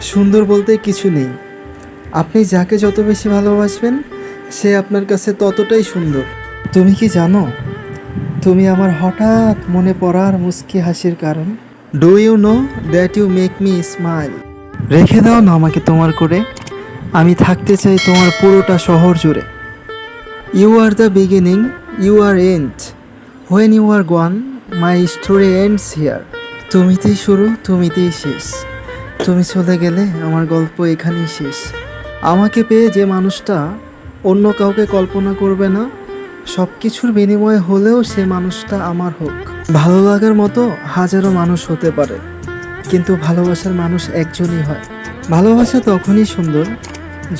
সুন্দর বলতে কিছু নেই। আপনি যাকে যত বেশি ভালোবাসবেন, সে আপনার কাছে ততটাই সুন্দর। তুমি কি জানো? তুমি আমার হঠাৎ মনে পড়ার মুস্কি হাসির কারণ। Do you know that you make me smile রেখে দাও না আমাকে তোমার করে। আমি থাকতে চাই তোমার পুরোটা শহর জুড়ে। You are the beginning you are end when you are gone my story ends here তুমিতেই শুরু, তুমিতেই শেষ। তুমি চলে গেলে আমার গল্প এখানেই শেষ। আমাকে পেয়ে যে মানুষটা অন্য কাউকে কল্পনা করবে না সব কিছুর বিনিময়ে হলেও সে মানুষটা আমার হোক। ভালো লাগার মতো হাজারো মানুষ হতে পারে, কিন্তু ভালোবাসার মানুষ একজনই হয়। ভালোবাসা তখনই সুন্দর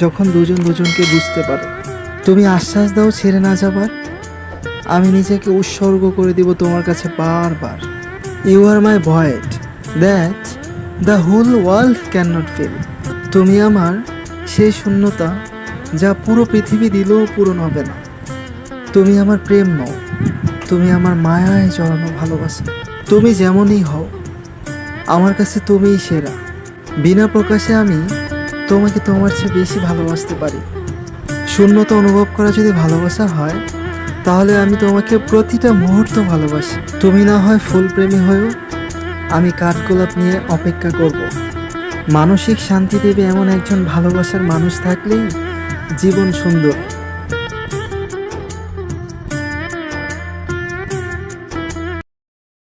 যখন দুজন দুজনকে বুঝতে পারে। তুমি আশ্বাস দাও ছেড়ে না যাবার, আমি নিজেকে উৎসর্গ করে দিব তোমার কাছে বারবার। You are my void that the whole world can not feel তুমি আমার সেই শূন্যতা যা পুরো পৃথিবী দিলেও পূরণ হবে না। তুমি আমার প্রেম নও। তুমি আমার মায়ায় জড়ানো ভালোবাসা। তুমি যেমনই হও, আমার কাছে তুমিই সেরা। বিনা প্রকাশে আমি তোমাকে তোমার চেয়ে বেশি ভালোবাসতে পারি। শূন্যতা অনুভব করা যদি ভালোবাসা হয়, তাহলে আমি তোমাকে প্রতিটা মুহূর্ত ভালোবাসি। তুমি না হয় ফুল প্রেমী হয়েও আমি কাঠগোলাপ নিয়ে অপেক্ষা করব। মানসিক শান্তি দেবে এমন একজন ভালোবাসার মানুষ থাকলেই জীবন সুন্দর।